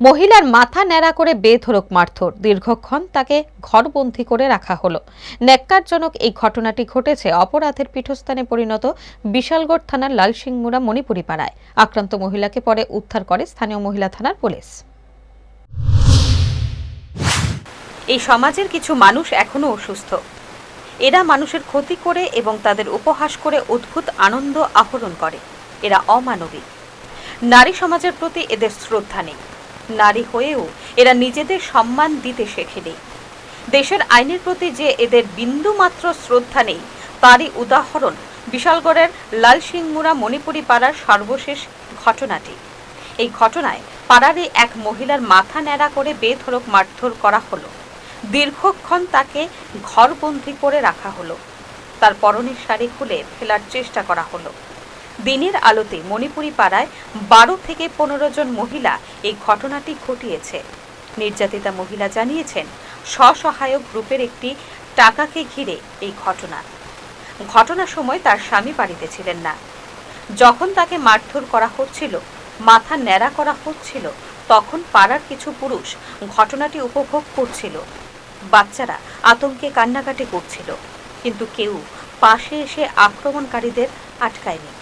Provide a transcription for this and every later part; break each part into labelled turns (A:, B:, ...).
A: মহিলার মাথা ন্যাড়া করে বেধরক মারধর। দীর্ঘক্ষণ তাকে ঘরবন্দি করে রাখা হলো। ন্যাক্কারজনক এই ঘটনাটি ঘটেছে অপরাধের পীঠস্থানে পরিণত বিশালগড় থানার লালসিংমুড়া মণিপুরি পাড়ায় আক্রান্ত মহিলাকে পরে উদ্ধার করে স্থানীয় মহিলা থানার পুলিশ। এই সমাজের কিছু মানুষ এখনও অসুস্থ। এরা মানুষের ক্ষতি করে এবং তাদের উপহাস করে অদ্ভুত আনন্দ আহরণ করে। এরা অমানবিক। নারী সমাজের প্রতি এদের শ্রদ্ধা নেই। নারী হয়েও এরা নিজেদের সম্মান দিতে শেখেনি। দেশের আইনের প্রতি যে এদের বিন্দুমাত্র শ্রদ্ধা নেই, তারই উদাহরণ বিশালগড়ের লালসিংমুড়া মণিপুরি পাড়ার সর্বশেষ ঘটনাটি। এই ঘটনায় পাড়ারই এক মহিলার মাথা ন্যাড়া করে বেধরক মারধর করা হলো। দীর্ঘক্ষণ তাকে ঘরবন্দি করে রাখা হলো। তার পরনের শাড়ি খুলে ফেলার চেষ্টা করা হলো। দিনের আলোতে মণিপুরি পাড়ায় বারো থেকে পনেরো জন মহিলা এই ঘটনাটি ঘটিয়েছে। নির্যাতিতা মহিলা জানিয়েছেন, স্বসহায়ক গ্রুপের একটি টাকাকে ঘিরে এই ঘটনা। ঘটনার সময় তার স্বামী বাড়িতে ছিলেন না। যখন তাকে মারধর করা হচ্ছিল, মাথা ন্যাড়া করা হচ্ছিল, তখন পাড়ার কিছু পুরুষ ঘটনাটি উপভোগ করছিল। বাচ্চারা আতঙ্কে কান্নাকাটি করছিল, কিন্তু কেউ পাশে এসে আক্রমণকারীদের আটকায়নি।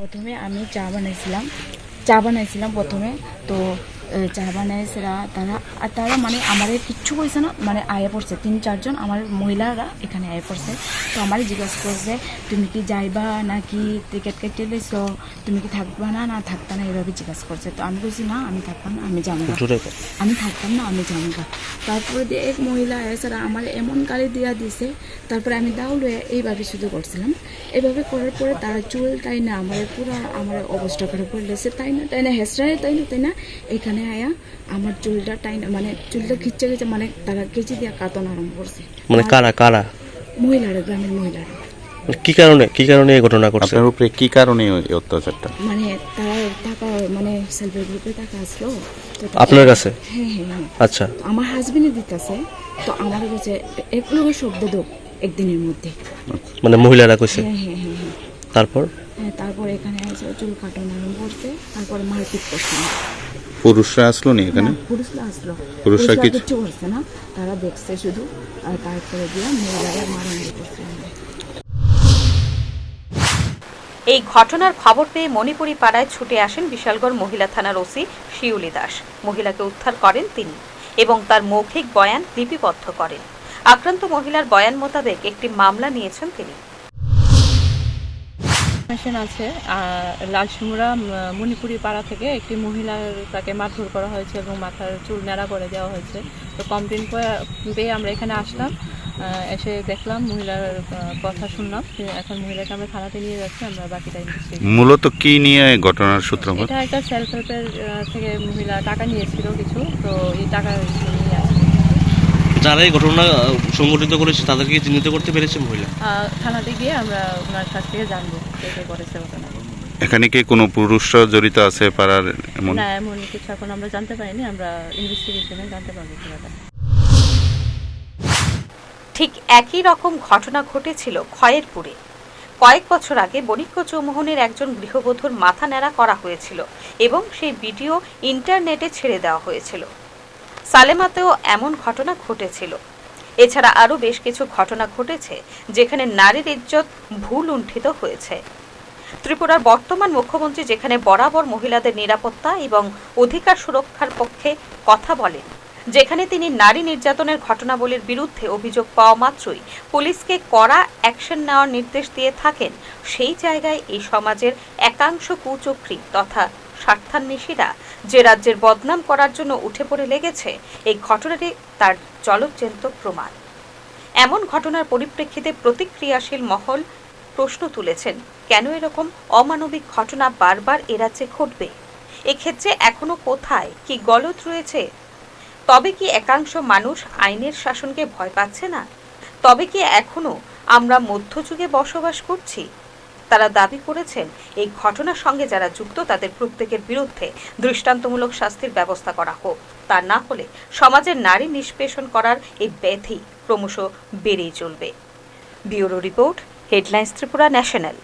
B: প্রথমে আমি চা বানাইছিলাম। চা বানাইছিলাম প্রথমে। তো এ, চা তারা আর তারা মানে আমার কিচ্ছু কইছে না মানে আয়ে পড়ছে। তিন চারজন আমার মহিলারা এখানে আয়ে পড়ছে। তো আমার জিজ্ঞাসা করছে তুমি কি যাইবা নাকি টিকিট কেটে লইছো? তুমি কি থাকবা না না থাকবা না? এভাবে জিজ্ঞাসা করছে। তো আমি বলছি না আমি থাকতাম না আমি যাব না। আমি থাকতাম না আমি যাব না। তারপরে দিয়ে এক মহিলা এছাড়া আমার এমন গালি দিয়া দিছে তারপরে আমি দাউল এইভাবে শুধু করছিলাম। এইভাবে করার পরে তারা চুল তাই না আমার পুরো আমার অবস্থা করে পড়লেছে তাই না তাই না হেসরায় তাই না তাই না এখানে আয়া আমার চুলটা টাই মানে চুলটা খিচ্ছে গেছে মানে তারা কেচি দিয়া কাতন আরম্ভ করছে।
C: মানে কারা কারা?
B: মহিলারা গ্রামের মহিলারা।
C: মানে কি কারণে কি কারণে এই ঘটনা ঘটছে?
D: আপনার উপরে কি কারণে এই অত্যাচারটা?
B: মানে তারা টাকা মানে সেলফ হেল্প গ্রুপে টাকা আসলো
C: আপনার কাছে?
B: হ্যাঁ হ্যাঁ হ্যাঁ।
C: আচ্ছা।
B: আমার হাজবেন্ডে দিতেছে তো আমার কাছে এক লোকের শব্দ দো একদিনের মধ্যে।
C: মানে মহিলারা কইছে?
B: হ্যাঁ হ্যাঁ হ্যাঁ হ্যাঁ।
C: তারপর?
B: হ্যাঁ তারপর এখানে এসে চুল কাটানো আরম্ভ করছে তারপরে মারপিট করছে।
D: পুরুষরা আসলো নি এখানে?
B: পুরুষরা আসলো।
D: পুরুষরা কিছু-
B: করছে না তারা দেখছে শুধু আর তারপরে দিয়ে মহিলারা মারামারি করছে।
A: এই ঘটনার খবর পেয়ে মণিপুরি পাড়ায় ছুটে আসেন বিশালগড় মহিলা থানার ওসি শিউলি দাস। মহিলাকে উদ্ধার করেন তিনি এবং তার মৌখিক বয়ান লিপিবদ্ধ করেন। আক্রান্ত মহিলার বয়ান মোতাবেক একটি মামলা নিয়েছেন তিনি।
E: ইনফরমেশন আছে লালসিমুরা মণিপুরি পাড়া থেকে একটি মহিলার তাকে মারধর করা হয়েছে এবং মাথার চুল নেড়া করে দেওয়া হয়েছে। তো কমপ্লেন পেয়ে আমরা এখানে আসলাম এসে দেখলাম মহিলার কথা শুনলাম এখন মহিলাকে আমরা থানাতে নিয়ে যাচ্ছি আমরা বাকিটা
D: মূলত কি নিয়ে ঘটনার সূত্রপাত?
E: এটা একটা সেলফ হেল্পের থেকে মহিলা টাকা নিয়েছিল কিছু তো এই টাকা
C: যারা এই ঘটনা সংঘটিত করেছে তাদেরকে চিহ্নিত করতে পেরেছে মহিলা?
E: থানাতে গিয়ে আমরা ওনার কাছ থেকে জানব কে কে করেছে ঘটনা।
D: এখানে কি কোনো পুরুষরা জড়িত আছে পাড়ার এমন?
E: না এমন কিছু এখন আমরা জানতে পারিনি আমরা ইনভেস্টিগেশনে জানতে পারব
A: ঠিক একই রকম ঘটনা ঘটেছিল খয়েরপুরে। কয়েক বছর আগে বণিক্য চৌমোহনের একজন গৃহবধূর মাথা ন্যাড়া করা হয়েছিল এবং সেই ভিডিও ইন্টারনেটে ছেড়ে দেওয়া হয়েছিল। সালেমাতেও এমন ঘটনা ঘটেছিল। এছাড়া আরও বেশ কিছু ঘটনা ঘটেছে, যেখানে নারীর ইজ্জত ভুল লুণ্ঠিত হয়েছে। ত্রিপুরার বর্তমান মুখ্যমন্ত্রী যেখানে বরাবর মহিলাদের নিরাপত্তা এবং অধিকার সুরক্ষার পক্ষে কথা বলেন, যেখানে তিনি নারী নির্যাতনের ঘটনাবলীর বিরুদ্ধে অভিযোগ পাওয়া মাত্রই পুলিশকে কড়া অ্যাকশন নেওয়ার নির্দেশ দিয়ে থাকেন, সেই জায়গায় এই সমাজের একাংশ কুচক্রী তথা স্বার্থান্বেষীরা যে রাজ্যের বদনাম করার জন্য উঠে পড়ে লেগেছে, এই ঘটনাটি তার জলজ্জন্ত প্রমাণ। এমন ঘটনার পরিপ্রেক্ষিতে প্রতিক্রিয়াশীল মহল প্রশ্ন তুলেছেন, কেন এরকম অমানবিক ঘটনা বারবার এ রাজ্যে ঘটবে? এক্ষেত্রে এখনও কোথায় কি গলত রয়েছে? তবে কি একাংশ মানুষ আইনের শাসনকে ভয় পাচ্ছে না? তবে কি এখনও আমরা মধ্যযুগে বসবাস করছি? তারা দাবি করেছেন, এই ঘটনার সঙ্গে যারা যুক্ত তাদের প্রত্যেকের বিরুদ্ধে দৃষ্টান্তমূলক শাস্তির ব্যবস্থা করা হোক। তা না হলে সমাজের নারী নিষ্পেষণ করার এই ব্যাধি ক্রমশ বেড়েই চলবে। Bureau report, headlines Tripura national.